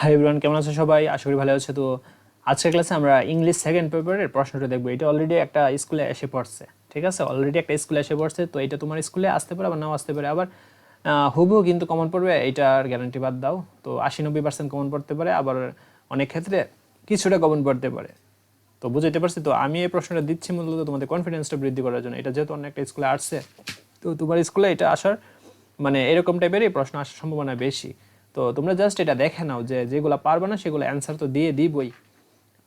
Hi everyone কেমন আছো সবাই? আশা করি ভালো আছে। তো আজকের ক্লাসে আমরা ইংলিশ সেকেন্ড পেপারের প্রশ্নটা দেখব। এটা অলরেডি একটা স্কুলে এসে পড়ছে, ঠিক আছে? অলরেডি একটা স্কুলে এসে পড়ছে, তো এটা তোমার স্কুলে আসতে পারে আবার নাও আসতে পারে। আবার হুবহু কিন্তু কমন পড়বে এইটার গ্যারান্টি বাদ দাও। তো আশি নব্বই পার্সেন্ট কমন পড়তে পারে, আবার অনেক ক্ষেত্রে কিছুটা কমন পড়তে পারে। তো বুঝতে পারছি, তো আমি এই প্রশ্নটা দিচ্ছি মূলত তোমাদের কনফিডেন্সটা বৃদ্ধি করার জন্য। এটা যেহেতু অনেকটা স্কুলে আসছে, তো তোমার স্কুলে এটা আসার মানে এরকম টাইপেরই প্রশ্ন আসার সম্ভাবনা বেশি। তো তোমরা জাস্ট এটা দেখে নাও যে যেগুলো পারবে না, সেগুলো অ্যান্সার তো দিয়ে দিবই।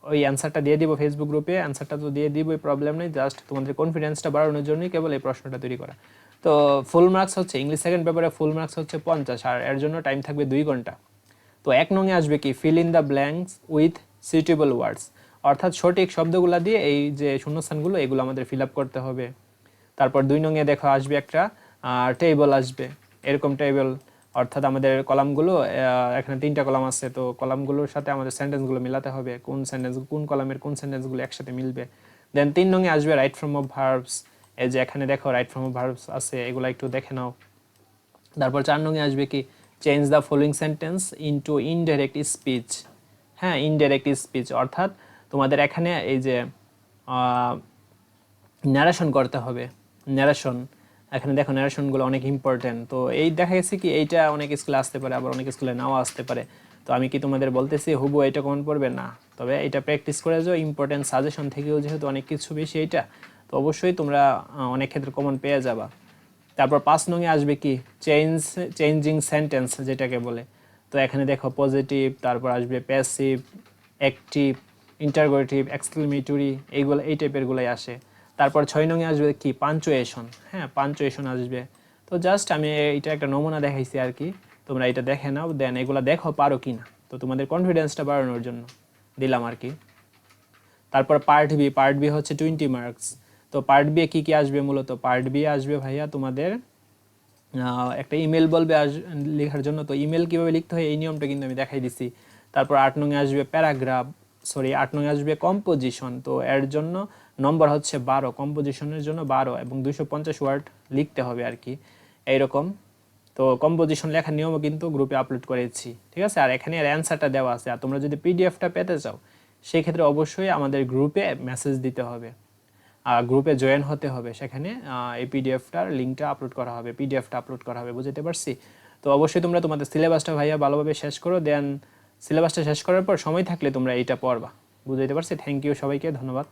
ওই অ্যান্সারটা দিয়ে দিব ফেসবুক গ্রুপে অ্যান্সারটা তো দিয়ে দিবই প্রবলেম নেই জাস্ট তোমাদের কনফিডেন্সটা বাড়ানোর জন্যই কেবল এই প্রশ্নটা তৈরি করা। তো ফুল মার্কস হচ্ছে ইংলিশ সেকেন্ড পেপারে ফুল মার্কস হচ্ছে পঞ্চাশ, আর এর জন্য টাইম থাকবে দুই ঘণ্টা। তো এক নঙে আসবে কি? Fill in the blanks with suitable words অর্থাৎ সঠিক শব্দগুলো দিয়ে এই যে শূন্যস্থানগুলো, এগুলো আমাদের ফিল আপ করতে হবে। তারপর দুই নঙে দেখো আসবে একটা টেবল আসবে। এরকম টেবল অর্থাৎ আমাদের কলামগুলো এখানে তিনটা কলাম আছে, তো কলামগুলোর সাথে আমাদের সেন্টেন্সগুলো মিলাতে হবে, কোন সেন্টেন্স কোন কলামের কোন সেন্টেন্সগুলো একসাথে মিলবে। দেন তিন নঙে আসবে রাইট ফ্রম অফ ভার্বস এই যে এখানে দেখো রাইট ফ্রম অফ ভার্বস আছে, এগুলো একটু দেখে নাও। তারপর চার নঙে আসবে কি? Change the following sentence into indirect speech হ্যাঁ ইনডাইরেক্ট স্পিচ অর্থাৎ তোমাদের এখানে এই যে ন্যারেশন করতে হবে ন্যারেশন এখানে দেখো ন্যারেশনগুলো অনেক ইম্পর্টেন্ট তো এই দেখা গেছে কি, এইটা অনেক স্কুলে আসতে পারে, আবার অনেক স্কুলে নাও আসতে পারে। তো আমি কি তোমাদের বলতেছি, হুবু, এটা কমন পড়বে? না। তবে এটা প্র্যাকটিস করে যাও ইম্পর্টেন্ট সাজেশন থেকেও যেহেতু অনেক কিছু বেশি এইটা, তো অবশ্যই তোমরা অনেক ক্ষেত্রে কমন পেয়ে যাবা। তারপর পাঁচ নঙে আসবে কি চেঞ্জ চেঞ্জিং সেন্টেন্স যেটাকে বলে। তো এখানে দেখো পজিটিভ তারপর আসবে প্যাসিভ অ্যাক্টিভ ইন্টারগেটিভ এক্সক্লেমেটরি এইগুলো, এই টাইপেরগুলোই আসে। তারপর ছয় নঙে আসবে কি? পাঞ্চুয়েশন। হ্যাঁ পাঞ্চুয়েশন আসবে। তো জাস্ট আমি এটা একটা নমুনা দেখাইছি আর কি। তোমরা এটা দেখে নাও, দেন এগুলো দেখো পারো কি না। তো তোমাদের কনফিডেন্সটা বাড়ানোর জন্য দিলাম আর কি। তারপর পার্ট বি পার্ট বি হচ্ছে টোয়েন্টি মার্কস তো পার্ট বি কী কী আসবে মূলত? পার্ট বি আসবে ভাইয়া তোমাদের একটা ইমেল বলবে আস লেখার জন্য। তো ইমেল কীভাবে লিখতে হয় এই নিয়মটা কিন্তু আমি দেখাই দিছি। তারপর আট নঙে আসবে প্যারাগ্রাফ। সরি, আট নঙে আসবে কম্পোজিশন তো এর জন্য নম্বর হচ্ছে বারো কম্পোজিশনের জন্য বারো এবং দুইশো পঞ্চাশ ওয়ার্ড লিখতে হবে আর কি, এইরকম। তো কম্পোজিশন লেখার নিয়মও কিন্তু গ্রুপে আপলোড করেছি, ঠিক আছে? আর এখানে এর অ্যান্সারটা দেওয়া আছে, আর তোমরা যদি পিডিএফটা পেতে চাও সেই ক্ষেত্রে অবশ্যই আমাদের গ্রুপে মেসেজ দিতে হবে, আর গ্রুপে জয়েন হতে হবে, সেখানে এই পিডিএফটার লিঙ্কটা আপলোড করা হবে পিডিএফটা আপলোড করা হবে, বুঝতে পারছি? তো অবশ্যই তোমরা তোমাদের সিলেবাসটা ভাইয়া ভালোভাবে শেষ করো দেন সিলেবাসটা শেষ করার পর সময় থাকলে তোমরা এইটা পড়বা। বুঝাইতে পারছি? থ্যাংক ইউ সবাইকে, ধন্যবাদ।